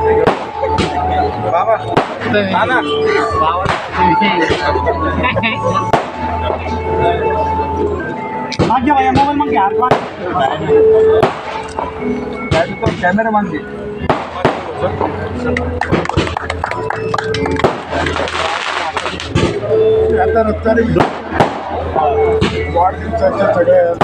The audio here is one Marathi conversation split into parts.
की पाच मिनिटं थांबा पाच मिनिटं विनंती की त्यांनी आता रत्तारी वाढदिवसाच्या सगळ्या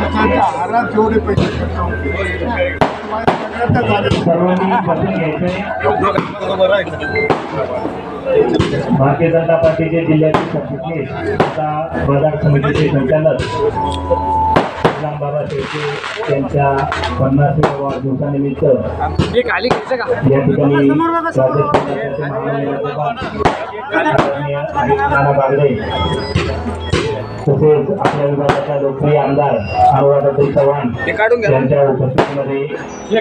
लोकांच्या आहारात जेवढे पैसे खर्च होते सर्वांनी बसून घ्यायचंय. भारतीय जनता पार्टीचे जिल्ह्याचे सरचिटणीस तथा बाजार समितीचे संचालक बाबा शेळके यांच्या पन्नासव्या वाढदिवसानिमित्त या ठिकाणी राजस्थानाचे महानगरपालिका आदरणीय अमित नाना बागडे तसेच आपल्या विभागाच्या लोकप्रिय आमदार अनुराधाताई चव्हाण यांच्या उपस्थितीमध्ये या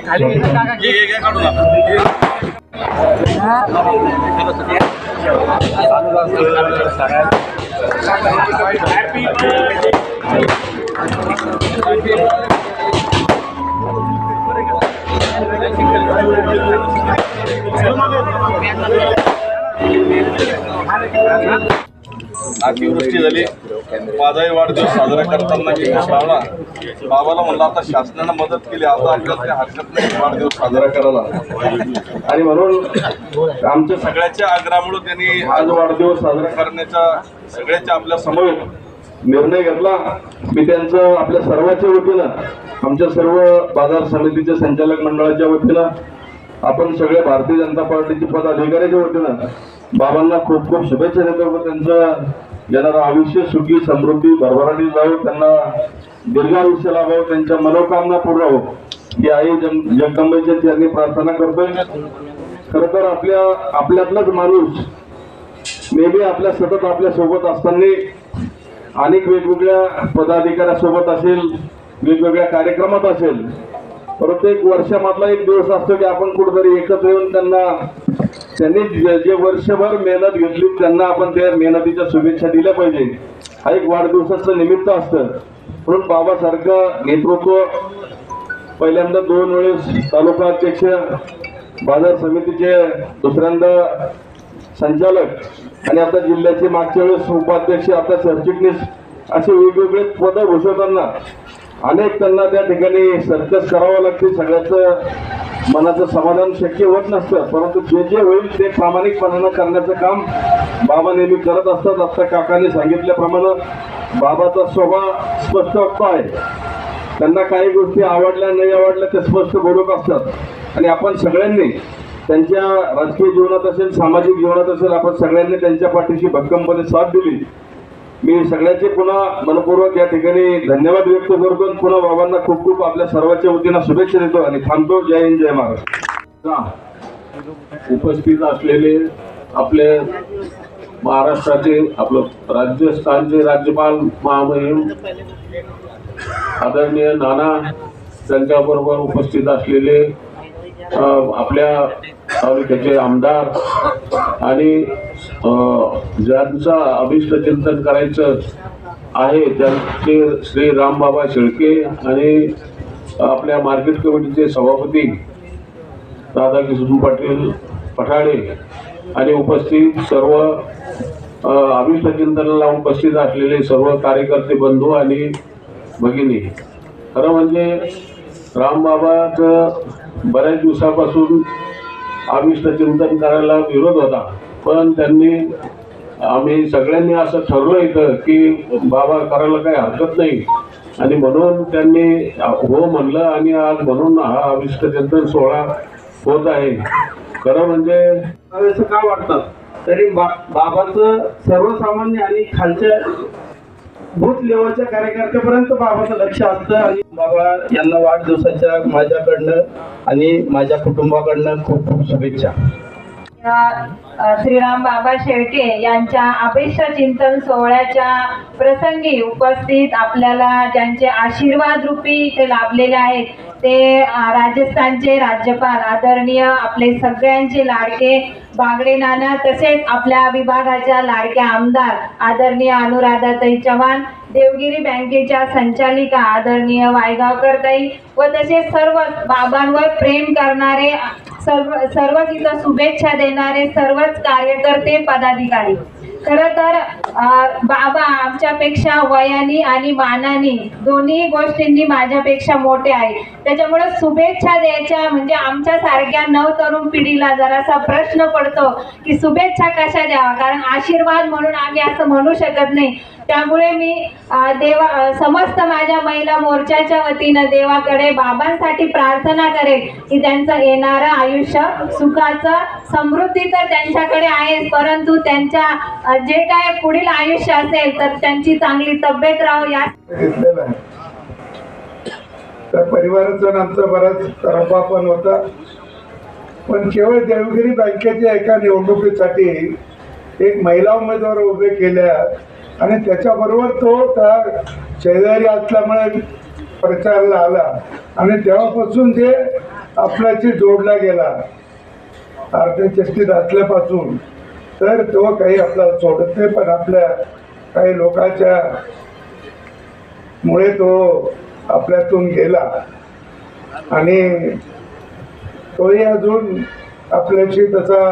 ठिकाणी झाली. माझाही वाढदिवस साजरा करताना मी लावला बाबाला म्हणलं आता शासनानं मदत केली आता आपल्याला हरकत नाही वाढदिवस साजरा करायला. आणि म्हणून आमच्या सगळ्याच्या आग्रहामुळे त्यांनी आज वाढदिवस साजरा करण्याचा सगळ्याच्या आपल्यासमोर निर्णय घेतला. मी त्यांचं आपल्या सर्वांच्या वतीनं आमच्या सर्व बाजार समितीच्या संचालक मंडळाच्या वतीनं आपण सगळे भारतीय जनता पार्टीचे पदाधिकाऱ्याच्या वतीनं बाबांना खूप खूप शुभेच्छा देतो. व त्यांचं ज्यांना आयुष्य सुखी समृद्धी भरभराटी जावं त्यांना दीर्घायुष्य लाभावं त्यांच्या मनोकामना पूर्ण हो ही आई जग जगदंबेच्या त्यांनी प्रार्थना करतोय. खरं तर आपल्या आपल्यातलाच माणूस नेहमी आपल्या सतत आपल्यासोबत असताना अनेक वेगवेगळ्या पदाधिकाऱ्यासोबत असेल वेगवेगळ्या कार्यक्रमात असेल. प्रत्येक वर्षामधला एक दिवस असतो की आपण कुठेतरी एकत्र येऊन त्यांना त्यांनी जे जे वर्षभर मेहनत घेतली त्यांना आपण त्या मेहनतीच्या शुभेच्छा दिल्या पाहिजे. हा एक वाढदिवसाचं निमित्त असतं. म्हणून बाबासारखं नेतृत्व पहिल्यांदा दोन वेळेस तालुका अध्यक्ष बाजार समितीचे दुसऱ्यांदा संचालक आणि आता जिल्ह्याचे मागच्या वेळेस उपाध्यक्ष आता सरचिटणीस असे वेगवेगळे पद भूषवताना अनेक त्यांना त्या ठिकाणी सर्कस करावं लागते. सगळ्याचं मनाचं समाधान शक्य होत नसतं परंतु जे जे होईल ते प्रामाणिकपणानं करण्याचं काम बाबा नेहमी करत असतात आता काकाने सांगितल्याप्रमाणे बाबाचा स्वभाव स्पष्ट वक्ता आहे. त्यांना काही गोष्टी आवडल्या नाही आवडल्या ते स्पष्ट बोलत असतात. आणि आपण सगळ्यांनी त्यांच्या राजकीय जीवनात असेल सामाजिक जीवनात असेल आपण सगळ्यांनी त्यांच्या पाठीशी भक्कमपणे साथ दिली. मी सगळ्याचे पुन्हा मनपूर्वक या ठिकाणी धन्यवाद व्यक्त करतो आणि पुन्हा बाबांना खूप खूप आपल्या सर्वांच्या वतीनं शुभेच्छा देतो आणि थांबतो. जय हिंद जय महाराज उपस्थित असलेले आपले महाराष्ट्राचे आपलं राजस्थानचे राज्यपाल महामहिम आदरणीय नाना त्यांच्याबरोबर उपस्थित असलेले आपल्या तालुक्याचे आमदार आणि ज्यांचा अभिष्ट चिंतन करायचं आहे त्यांचे श्री रामबाबा शेळके आणि आपल्या मार्केट कमिटीचे सभापती राधाकिशन पाटील पठाळे आणि उपस्थित सर्व अभिष्ट चिंतनाला उपस्थित असलेले सर्व कार्यकर्ते बंधू आणि भगिनी. खरं म्हणजे रामबाबाचं बऱ्याच दिवसापासून अभिष्ट चिंतन करायला विरोध होता. पण त्यांनी आम्ही सगळ्यांनी असं ठरलं इथं की बाबा करायला काही हरकत नाही. आणि म्हणून त्यांनी हो म्हणलं आणि आज म्हणून हा अभिष्ट चिंतन सोहळा होत आहे. खरं म्हणजे असं का वाटतं तरी बा बाबाचं सर्वसामान्य आणि खालच्या बूथ लेवलच्या कार्यकर्त्यापर्यंत बाबाचं लक्ष असतं आणि बाबा यांना वाढदिवसाच्या माझ्याकडनं आणि माझ्या कुटुंबाकडनं खूप खूप शुभेच्छा. श्रीराम बाबा शेळके यांच्या अपेक्षा चिंतन सोहळ्याच्या प्रसंगी उपस्थित आपल्याला ज्यांचे आशीर्वाद रूपी इथे लाभलेले आहेत ते राजस्थानचे राज्यपाल आदरणीय आपले सगळ्यांचे लाडके बागडे नाना तसेच आपल्या विभागाच्या लाडक्या आमदार आदरणीय अनुराधाताई चव्हाण देवगिरी बँकेच्या संचालिका आदरणीय वायगावकर ताई व तसेच सर्व बाबांवर प्रेम करणारे सर्व सर्व तिथं शुभेच्छा देणारे सर्वच कार्यकर्ते पदाधिकारी. खरं तर बाबा आमच्यापेक्षा वयानी आणि मानानी दोन्ही गोष्टींनी माझ्यापेक्षा मोठे आहे. त्याच्यामुळे शुभेच्छा द्यायच्या म्हणजे आमच्या सारख्या नवतरुण पिढीला जरासा प्रश्न पडतो की शुभेच्छा कशा द्यावा? कारण आशीर्वाद म्हणून आम्ही असं म्हणू शकत नाही. त्यामुळे मी देवा समस्त माझ्या महिला मोर्चाच्या वतीनं देवाकडे बाबांसाठी प्रार्थना करेन की त्यांचं येणारं आयुष्य सुखाचं समृद्धी तर त्यांच्याकडे आहे परंतु त्यांच्या जे काय पुढील आयुष्य असेल तर त्यांची चांगली तब्येत राहो या घेतलेला आहे. त्या परिवाराचा आमचा बराच तरफा पण होता. पण केवळ देवगिरी बँकेच्या एका निवडणुकीसाठी एक महिला उमेदवार उभे केल्या आणि त्याच्याबरोबर तो त्या शेजारी असल्यामुळे प्रचारला आला आणि तेव्हापासून ते आपल्याशी जोडला गेला. अर्ध्या चष्टीत असल्यापासून. तर तो काही आपला सोडत नाही पण आपल्या काही लोकांच्या मुळे तो आपल्यातून गेला. आणि तोही अजून आपल्याशी तसा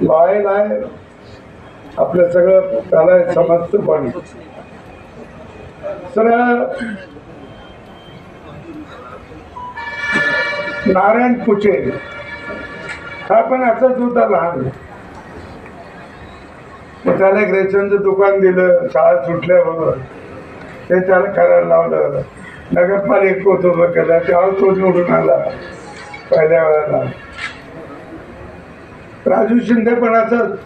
लॉयल आहे. आपलं सगळं त्याला समजतं पण. तर नारायण पुचे हा पण असाच होता लहान मग त्याला एक रेशनचं दुकान दिलं शाळा सुटल्याबरोबर ते त्याला करायला लावलं. नगरपालिका उभं केला तेव्हा तो निवडून आला पहिल्या वेळेला. राजू शिंदे पण असंच.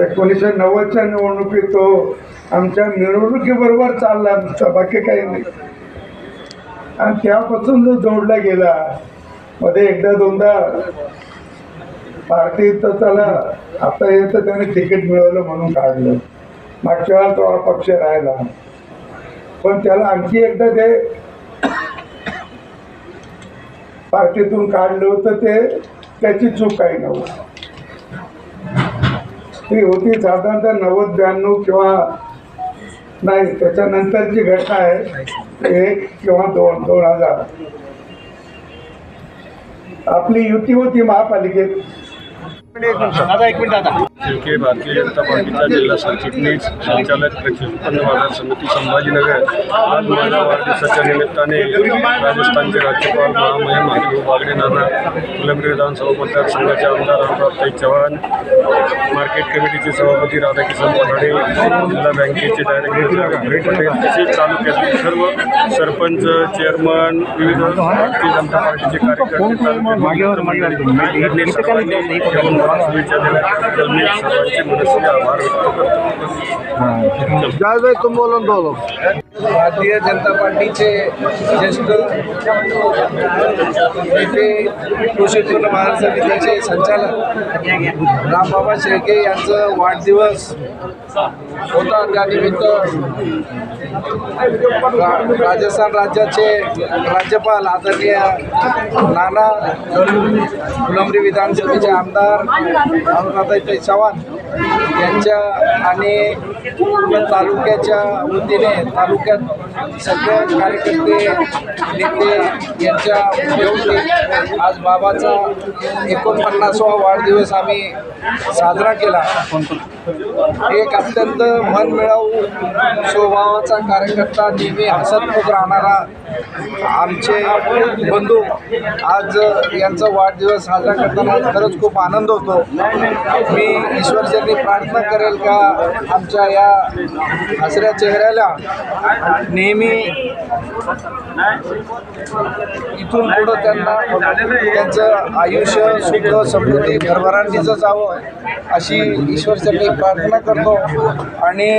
एकोणीसशे नव्वदच्या निवडणुकीत तो आमच्या निवडणुकीबरोबर चालला आमचा बाकी काही नाही. आणि त्यापासून जो जोडला गेला मध्ये एकदा दोनदा पार्टी तर त्याला आता येतं त्याने तिकीट मिळवलं म्हणून काढलं. मागच्या वेळा तो अपक्ष राहिला. पण त्याला आणखी एकदा ते पार्टीतून काढलं होतं ते त्याची चूक काही नव्हती. ती होती साधारणतः नव्वद ब्याण्णव किंवा नाही त्याच्यानंतरची घटना आहे. एक किंवा दोन दोन हजार. आपली युती होती महापालिकेत. ¿Qué es. के भारतीय जनता पार्टीचा जिल्हा सरचिटणीस संचालक कृषी उत्पन्न बाजार समिती संभाजीनगर आज माझ्या वाढदिवसाच्या निमित्ताने राजस्थानचे राज्यपाल महामहिम हरिभाऊ बागडे नाना फुलंब्री विधानसभा मतदारसंघाचे आमदार अनुरागताई चव्हाण मार्केट कमिटीचे सभापती राधाकिशन पठाडे जिल्हा बँकेचे डायरेक्टर भेट पटेल तसेच तालुक्यातील सर्व सरपंच चेअरमन विविध भारतीय जनता पार्टीचे कार्यकर्ते तालुक्यातील सर्वांनी तुम मला शुभेच्छा सर्वांचे मनस्वी आभार व्यक्त करतो भारतीय जनता पार्टीचे ज्येष्ठ नेते कृषी उत्पन्न बाजार समितीचे संचालक रामबाबा शेळके यांचं वाढदिवस होता. त्यानिमित्त राजस्थान राज्याचे राज्यपाल आदरणीय नाना फुलंबरी विधानसभेचे आमदार अनुराधाई चव्हाण यांच्या आणि तालुक्याच्या वतीने तालुक्यात सगळे कार्यकर्ते नेते यांच्या उपयोगी आज बाबाचा एकोणपन्नासवा वाढदिवस आम्ही साजरा केला. एक अत्यंत मनमिळावू स्वभावाचा कार्यकर्ता नेहमी हसतमुख राहणारा आमचे बंधू आज यांचा वाढदिवस साजरा करताना खरंच खूप आनंद होतो. मी ईश्वरचरणी प्रार्थना करेल का आमच्या या हसऱ्या चेहऱ्याला? नेहमी इथून पुढं त्यांना त्यांचं आयुष्य सुख समृद्धी भरभराटीचं जावं अशी ईश्वरसाठी प्रार्थना करतो. आणि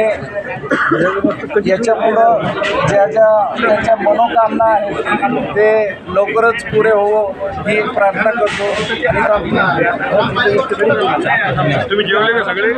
याच्या पुढं ज्या ज्या त्यांच्या मनोकामना आहेत ते लवकरच पुरे होवो ही प्रार्थना करतो. आणि तुम्ही जेवले का सगळे?